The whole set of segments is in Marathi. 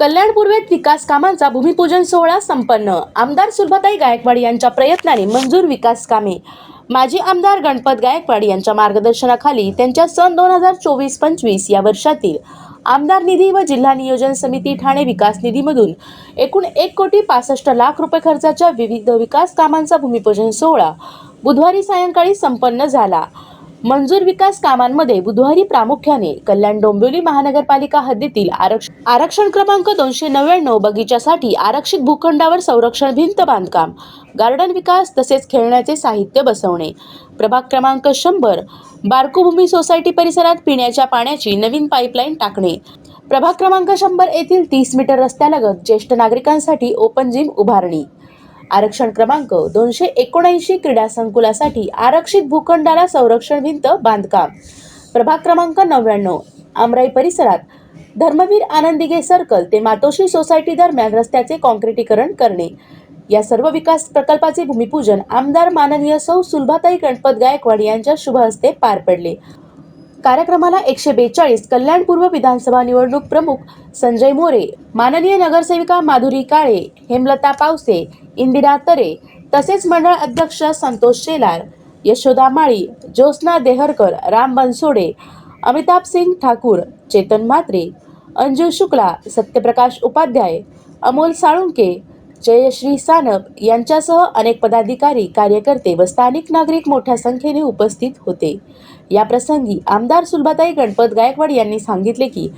कल्याण पूर्वेत विकास कामांचा भूमिपूजन सोहळा संपन्न. आमदार सुलभाताई गायकवाड यांच्या प्रयत्नाने मंजूर विकास कामे. माजी आमदार गणपत गायकवाड यांच्या मार्गदर्शनाखाली त्यांच्या सन दोन हजार चोवीस पंचवीस या वर्षातील आमदार निधी व जिल्हा नियोजन समिती ठाणे विकास निधीमधून एकूण एक कोटी पासष्ट लाख रुपये खर्चाच्या विविध विकास कामांचा भूमिपूजन सोहळा बुधवारी सायंकाळी संपन्न झाला. मंजूर विकास कामांमध्ये बुधवारी प्रामुख्याने कल्याण डोंबिवली महानगरपालिका हद्दीतील आरक्षण आरक्षण क्रमांक दोनशे नव्याण्णव बगीच्यासाठी आरक्षित भूखंडावर संरक्षण भिंत बांधकाम गार्डन विकास तसेच खेळण्याचे साहित्य बसवणे. प्रभाग क्रमांक शंभर बारकोभूमी सोसायटी परिसरात पिण्याच्या पाण्याची नवीन पाईपलाईन टाकणे. प्रभाग क्रमांक शंभर येथील तीस मीटर रस्त्यालगत ज्येष्ठ नागरिकांसाठी ओपन जिम उभारणी. आरक्षण क्रमांक दोनशे एकोणऐंशी क्रीडा संकुलासाठी आरक्षित भूखंडाला संरक्षण भिंत बांधकाम. प्रभाग क्रमांक नव्याण्णव आमराई परिसरात धर्मवीर आनंदिगे सर्कल ते मातोश्री सोसायटी दरम्यान रस्त्याचे कॉन्क्रिटीकरण करणे. या सर्व विकास प्रकल्पाचे भूमिपूजन आमदार माननीय सौ सुलभाताई गणपत गायकवाड यांच्या शुभ हस्ते पार पडले. कार्यक्रमाला एकशे बेचाळीस कल्याणपूर्व विधानसभा निवडणूक प्रमुख संजय मोरे माननीय नगरसेविका माधुरी काळे हेमलता पावसे इंदिरा तरे तसेच मंडळ अध्यक्ष संतोष शेलार यशोदा माळी ज्योत्स्ना देहरकर राम बनसोडे अमिताभ सिंग ठाकूर चेतन म्हात्रे अंजू शुक्ला सत्यप्रकाश उपाध्याय अमोल साळुंके जयश्री सानप यांच्यासह अनेक पदाधिकारी कार्यकर्ते व स्थानिक नागरिक मोठ्या संख्येने उपस्थित होते. या प्रसंगी आमदार सुलभाताई गणपत गायकवाड यांनी सांगितले की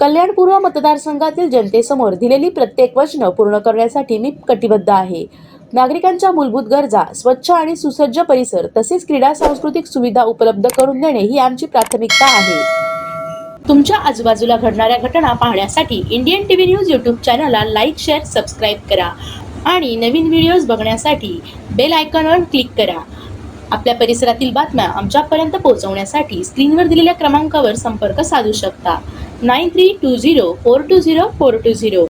कल्याण पूर्व मतदारसंघातील जनतेसमोर दिलेली प्रत्येक वचनं पूर्ण करण्यासाठी मी कटिबद्ध आहे. नागरिकांच्या मूलभूत गरजा स्वच्छ आणि सुसज्ज परिसर तसेच क्रीडा सांस्कृतिक सुविधा उपलब्ध करून देणे ही आमची प्राथमिकता आहे. तुमच्या आजूबाजूला घडणाऱ्या घटना पाहण्यासाठी इंडियन टीव्ही न्यूज यूट्यूब चॅनलला लाईक शेअर सबस्क्राईब करा आणि नवीन व्हिडिओज बघण्यासाठी बेल आयकॉनवर क्लिक करा. आपल्या परिसरातील बातम्या आमच्यापर्यंत पोहोचवण्यासाठी स्क्रीनवर दिलेल्या क्रमांकावर संपर्क साधू शकता. Nine three two zero four two zero four two zero.